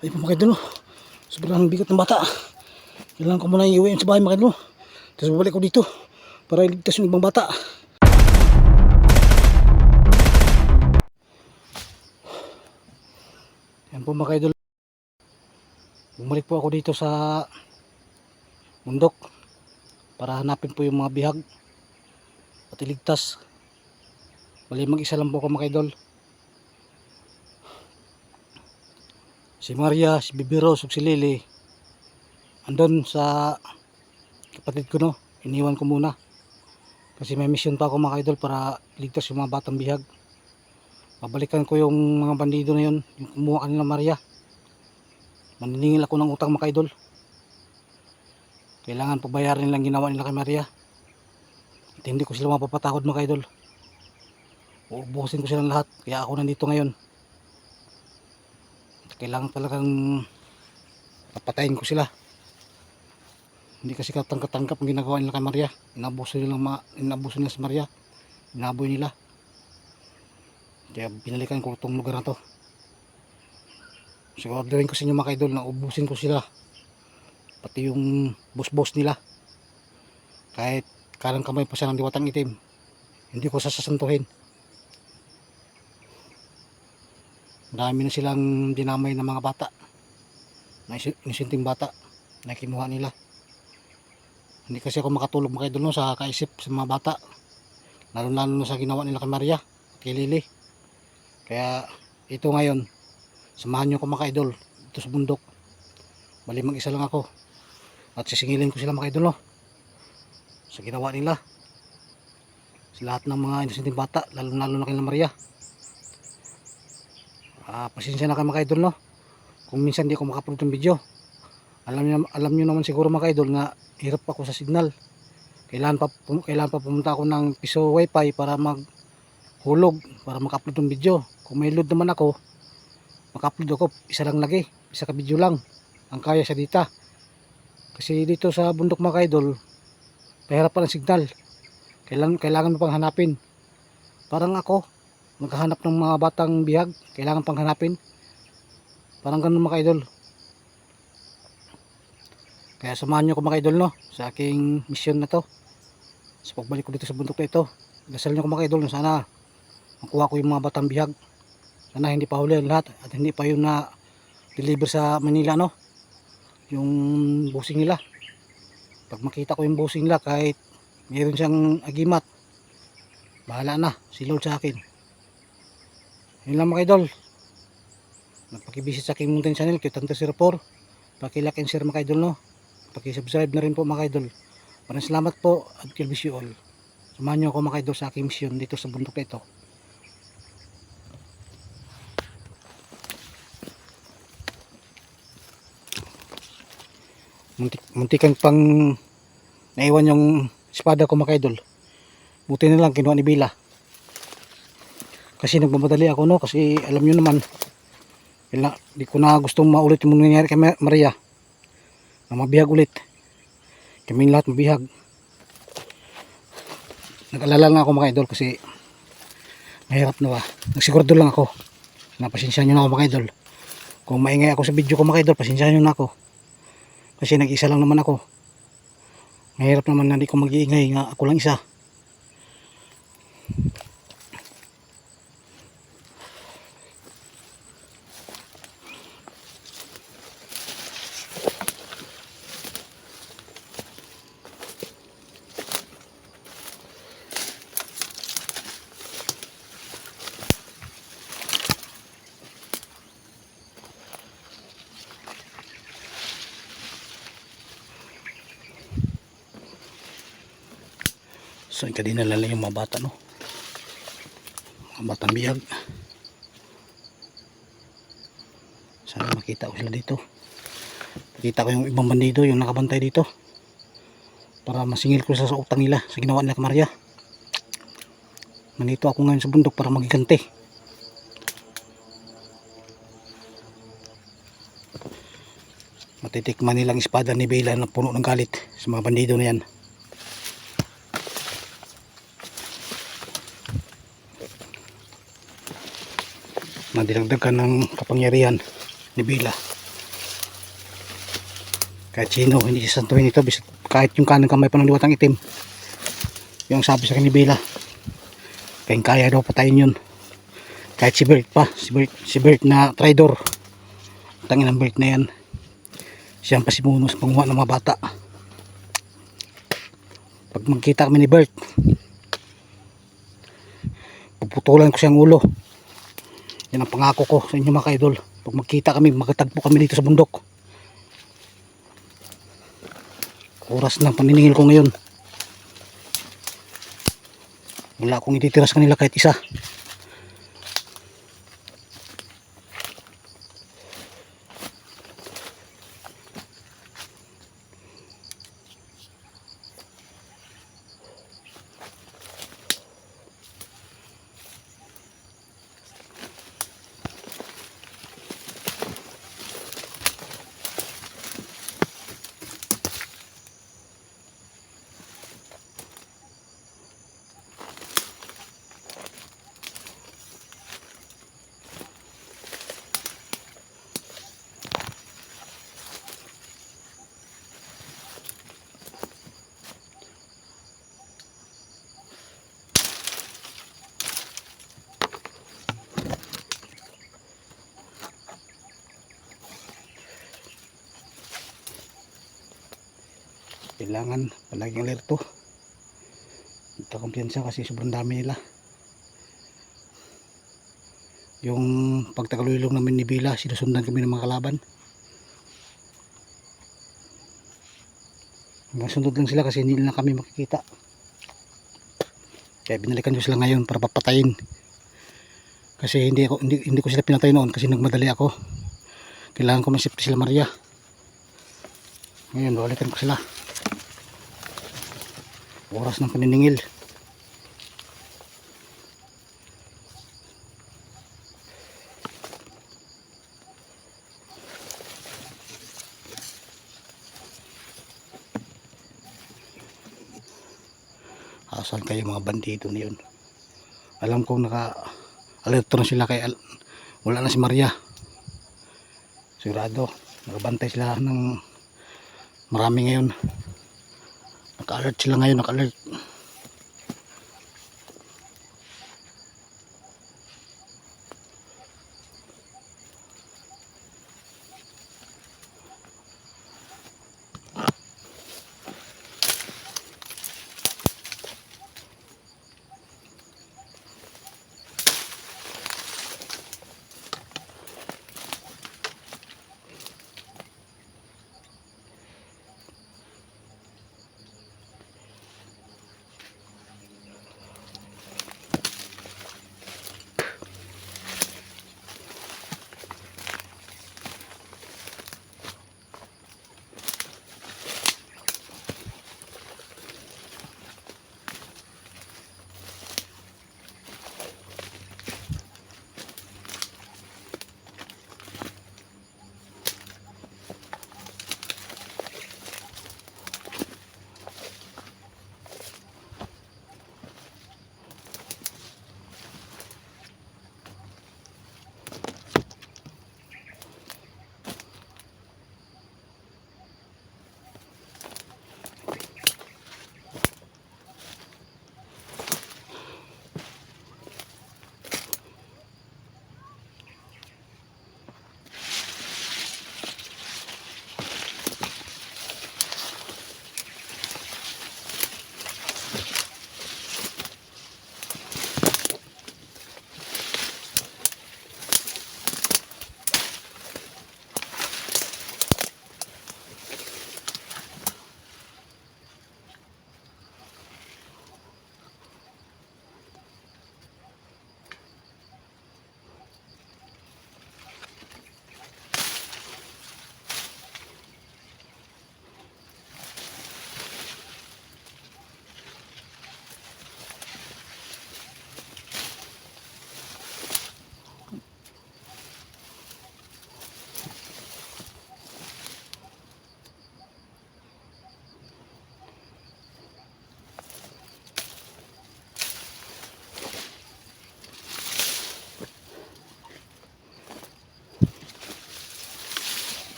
Ay po mga idol. Sobrang bigat ng bata. Kailangan ko muna iuwi sa bahay mga idol. Tapos babalik ko dito para iligtas yung ibang bata. Yan po mga idol. Bumalik po ako dito sa bundok para hanapin po yung mga bihag at iligtas. Bali mag-isa lang po ako mga idol. Si Maria, si Bibi Rose, ug si Lily andon sa kapatid ko no. Iniwan ko muna. Kasi may mission pa ako mga idol para iligtas yung mga batang bihag. Babalikan ko yung mga bandido na yun, yung kumuha kanila Maria. Maniningil ako ng utang mga idol. Kailangan pabayarin nilang ginawa nila kay Maria. At hindi ko sila mapapatakod mga idol. Uubusin ko silang lahat. Kaya ako nandito ngayon. Kailangan talagang papatayin ko sila. Hindi kasi katangkap-tangkap ang ginagawa nila kay Maria. Inabuso nila, ma inabuso nila si Maria. Inaboy nila. Kaya binalikan ko itong lugar na to. Siguraduhin ko sa inyo mga idol na ubusin ko sila. Pati yung boss-boss nila. Kahit kalang kamay pa siya ng diwatang itim. Hindi ko sasasantuhin. Marami na silang dinamay ng mga bata. Na isi- inisinting bata na kinuha nila. Hindi kasi ako makatulog mga idol sa kaisip sa mga bata. Lalo-lalo sa ginawa nila kay Maria at kay Lily. Kaya ito ngayon, samahan nyo ako mga idol dito sa bundok. Bali mag-isa lang ako. At sisingilin ko sila mga idol. Sa ginawa nila. Sa lahat ng mga inisinting bata, lalo-lalo na kay Maria. Ah, pasensya na kayo mga idol no. Kung minsan di ako makapulot ng video. Alam niyo alam niyo naman siguro mga idol nga hirap ako sa signal. Kailangan pa kailangan pa pumunta ako ng piso wifi para mag hulog para maka-upload ng video. Kung may load naman ako, maka-upload ako isa lang lagi, isa ka video lang ang kaya sa dita. Kasi dito sa bundok mga idol, pahirap pa ng signal. Kailangan kailangan mo pang hanapin. Parang ako, maghahanap ng mga batang bihag, kailangan pang hanapin. Parang ganun mga idol. Kaya samahan nyo ko mga idol no, sa aking mission na to. Sa pagbalik ko dito sa bundok na ito. Dasal nyo ko mga idol na sana makuha ko yung mga batang bihag. Sana hindi pa huli lahat at hindi pa yun na deliver sa Manila no. Yung busing nila. Pag makita ko yung busing nila kahit mayroon siyang agimat. Bahala na, si Lord sa akin. Yun lang mga idol. Nagpakibisit sa aking mountain channel, Kitanta 04. Pakilike and share mga idol no. Pakisubscribe na rin po mga idol. Maraming salamat po at God bless you all. Samahan niyo ako mga idol sa aking mission dito sa bundok na ito. Muntik, muntikan pang naiwan yung espada ko mga idol. Buti na lang kinuha ni Bila. Kasi nagmamadali ako no? Kasi alam niyo naman kailan, di ko na gustong maulit yung nangyari kay Ma- Maria. Na mabihag ulit. Kami lahat mabihag. Nag-alala lang ako mga idol kasi mahirap na ba? Nagsigurado lang ako. Na pasensya nyo na ako mga idol. Kung maingay ako sa video ko mga idol pasensya nyo na ako. Kasi nag-isa lang naman ako. Mahirap naman na di ko mag-iingay nga ako lang isa So, yung kadina lang yung mga bata, no? Mga batang biyag. Sana makita ko sila dito. Makita ko yung ibang bandido, yung nakabantay dito. Para masingil ko sa, utang nila, sa ginawa nila kay Maria. Nandito ako ngayon sa bundok para magiganti. Matitikman nilang espada ni Bela na puno ng galit sa mga bandido na yan. Na dinagdagan ng kapangyarihan ni Bila Kahit sino, hindi sasantuhin ito. Kahit yung kanang kamay pa ng itim. Yung sabi sa akin ni Bella. Kaya kaya daw patayin yun. Kahit si Bert pa. Si Bert, si Bert na traidor. Tangin ng Bert na yan. Siya ang pasimuno sa panguha ng mga bata. Pag magkita kami ni Bert, puputulan ko siyang ulo. Yan ang pangako ko sa inyo mga kaidol. Pag magkita kami, magkatagpo kami dito sa bundok. Oras ng paniningil ko ngayon. Wala akong ititira sa kanila kahit isa. Kailangan palaging alerto. Ito kumpiyansa kasi sobrang dami nila. Yung pagtagalulong namin ni Bila, sinusundan kami ng mga kalaban. Masundod lang sila kasi hindi na kami makikita. Kaya binalikan ko sila ngayon para papatayin. Kasi hindi ako hindi, hindi ko sila pinatay noon kasi nagmadali ako. Kailangan ko masipti sila Maria. Ngayon, balikan ko sila. Oras ng paniningil. Asan kayo mga bandido na yun? Alam kong naka alerto na sila kay al- wala na si Maria. Sigurado, nakabantay sila ng marami ngayon. Naka-alert sila ngayon, naka-alert.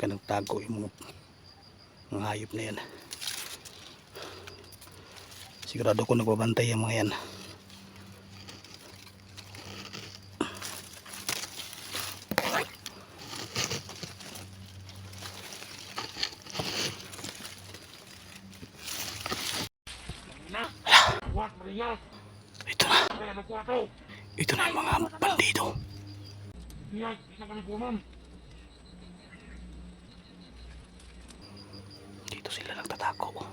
Ka nagtago yung mga, mga hayop na yan. Sigurado ko nagbabantay yung mga yan. Ito na. Ito na mga bandido dito sila nagtatago ang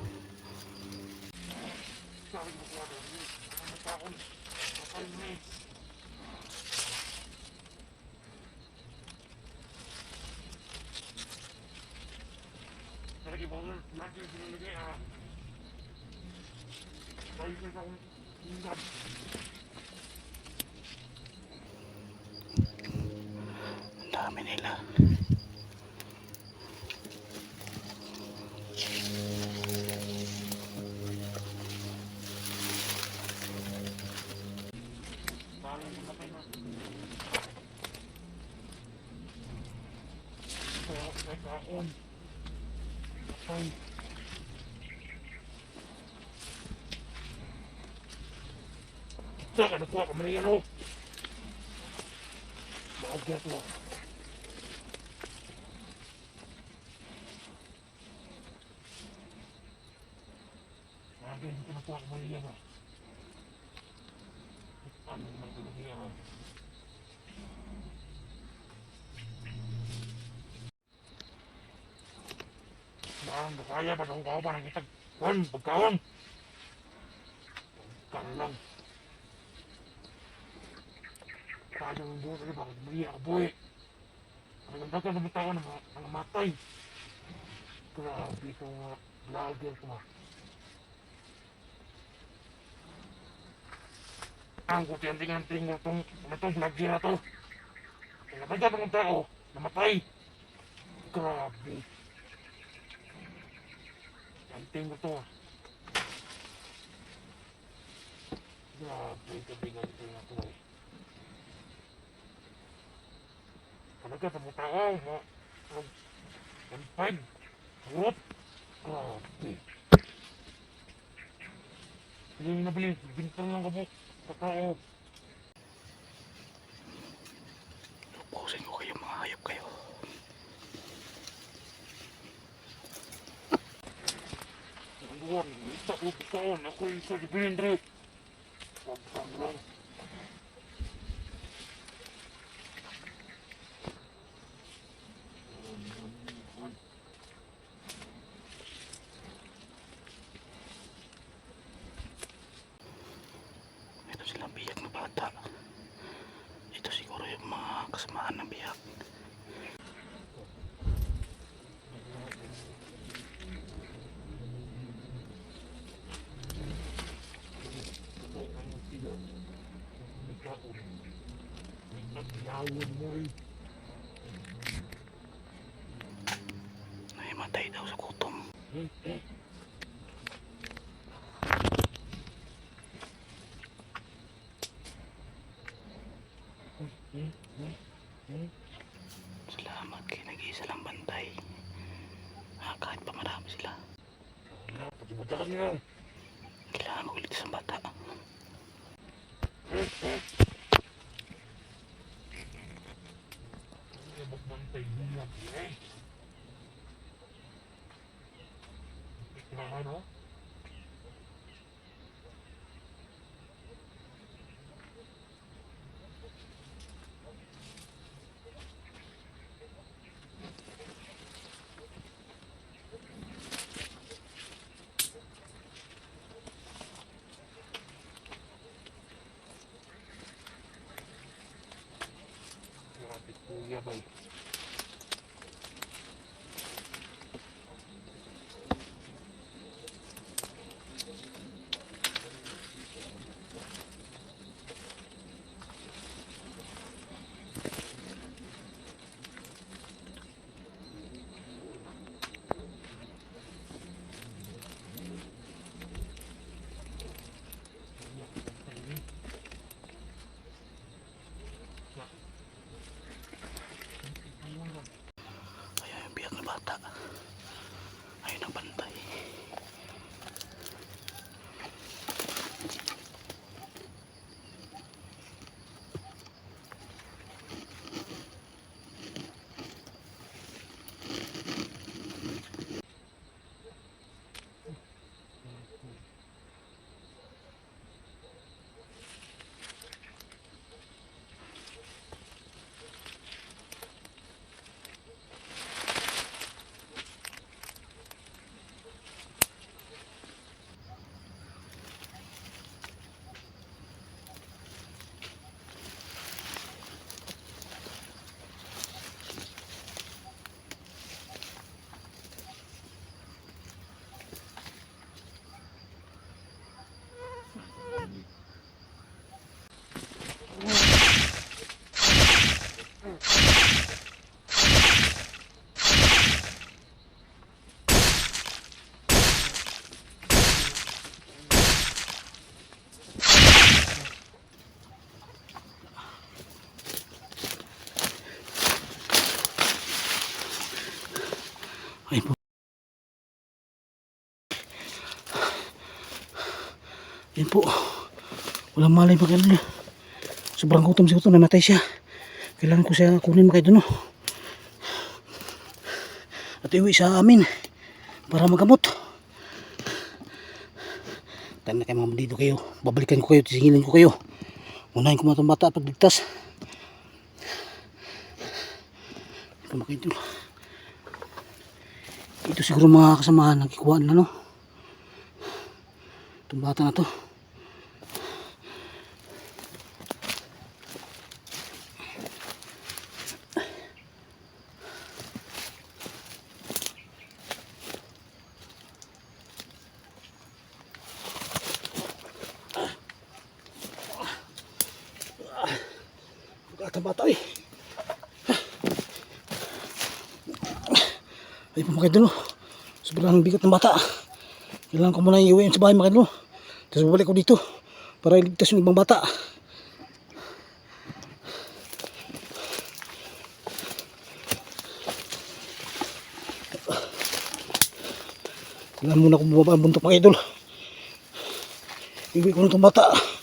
dami nila Saka nakuha ka man yan, oh. Bakit mo? Bakit hindi ka nakuha ka man yan, oh. Ano naman ito niya, oh. Saan ba kaya ba itong kawa ng itag? Kwan, pagkawan! Pagkawan lang. Kaya ng buhay ko bakit mali ako buhay. Ang ganda ka naman tao na mga mga matay. Grabe ito mga vlogger ko mga. Ang kuti ang tingan tingol tong itong vlogger na to. Ang ganda ka naman tao namatay. Grabe. Ang tingol to. Grabe ito tingan tingol to. eh. Talaga mga manpag, hurot, grabe. Yung nabili, bintang lang kabuk, sa tao. Lupusin ko kayo mga hayop kayo Buwan, isa ko taon, ako isa di bilindri. Pagpang lang. ito silang biyak na bata ito siguro yung mga kasamaan ng biyak Rin. nahimatay daw sa gutom salamat kay nag-iisa lang bantay ah, kahit pa marami sila Pagkimadahan niyo. kailangan ko ulit isang bata Magbantay niya. Eh. Kailangan, no? Grabe, kuya ba? that. Yan po. Walang malay mga idol. Sobrang gutom si Kuto. Namatay siya. Kailangan ko siya kunin mga idol. No? At iwi sa amin. Para magamot. Tayo na kayo mga bandido kayo. Babalikan ko kayo. Tisingilin ko kayo. Unahin ko mga itong bata at pagligtas. Ito mga idol. Ito siguro mga kasamahan nagkikuhaan na no. Itong bata na to. Bata bata eh. Ay po mga idol. Sobrang bigat ng bata. Kailangan ko muna iuwi sa bahay mga idol. Tapos babalik ko dito para iligtas yung ibang bata. Kailangan muna ko bumaba ang buntok mga idol. Iuwi ko na itong bata.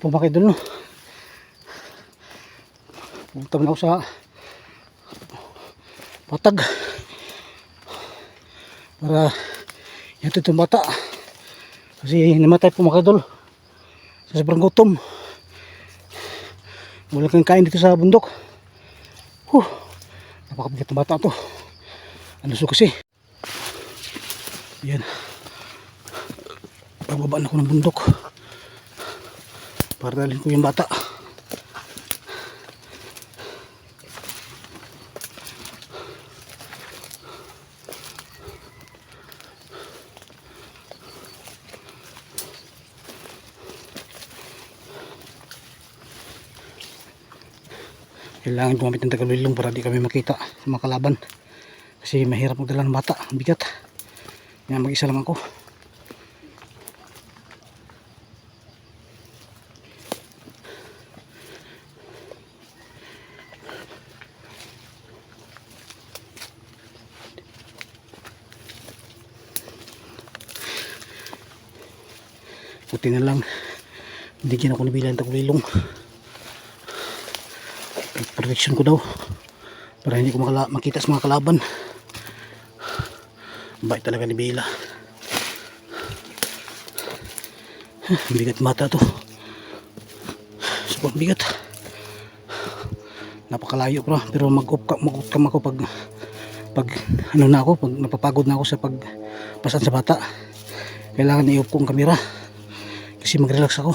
Hindi po mga idol no. Pumunta na ako sa patag. Para yan itong bata. Kasi namatay po mga idol sa sobrang gutom. Wala kang kain dito sa bundok. Huh, napakabigat ng bata to. Ano so kasi? Yan. Pagbaba na ako ng bundok para dalhin ko yung bata. Kailangan gumamit ng tagalilong para di kami makita sa kalaban. Kasi mahirap magdala ng bata. Bigat. Kaya mag isa lang ako Buti na lang. Hindi ako nabilang ng tagulilong protection ko daw. Para hindi ko makala makita sa mga kalaban. Bait talaga ni Ang bigat mata to. Sobrang bigat. Napakalayo ko na pero mag-upcam mag ako pag pag ano na ako pag napapagod na ako sa pag pasan sa bata. Kailangan i-off ko ang kamera kasi mag-relax ako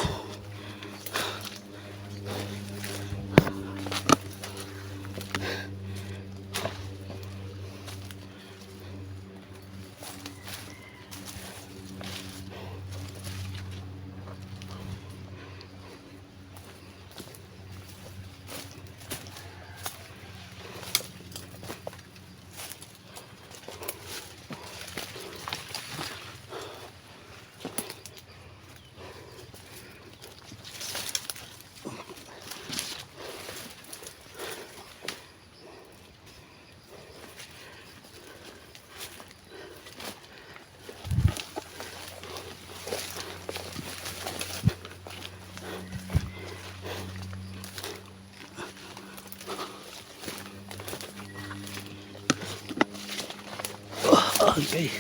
Okay.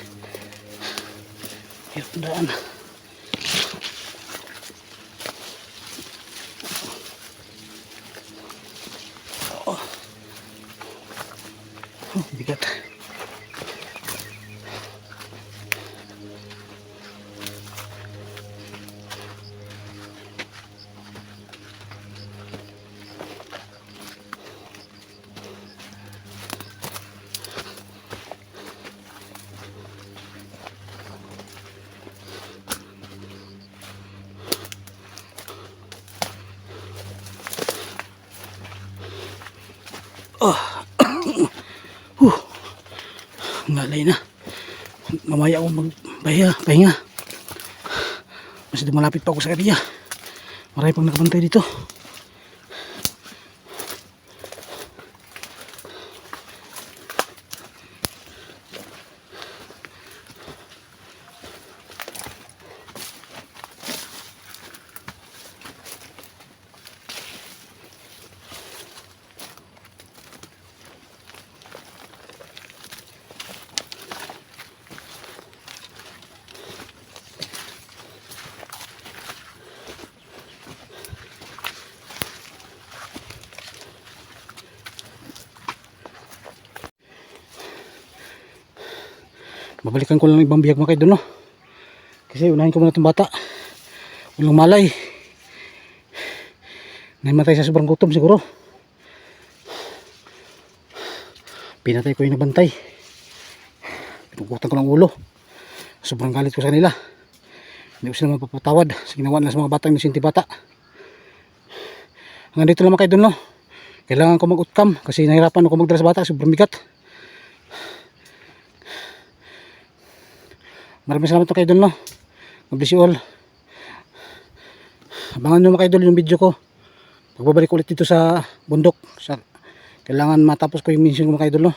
Hirap daan. Ngalay na. Mamaya ako magpahinga. Pahinga. Mas malapit pa ako sa kanya. Marami pang nakabantay dito. Babalikan ko lang ng ibang biyag mga kaidol no. Kasi unahin ko muna itong bata. Walang malay. Naimatay sa sobrang gutom siguro. Pinatay ko yung nabantay. Pinugutan ko ng ulo. Sobrang galit ko sa kanila. Hindi ko sila mapapatawad sa ginawa nila sa mga batang nasinti bata. Hanggang dito lang mga kaidol no. Kailangan ko mag-utcam kasi nahirapan ako magdala sa bata. Sobrang bigat. Maraming salamat mga kaidol no. God bless you all. Abangan nyo mga kaidol yung video ko. Pagbabalik ulit dito sa bundok. Sa, kailangan matapos ko yung mission ko mga kaidol no.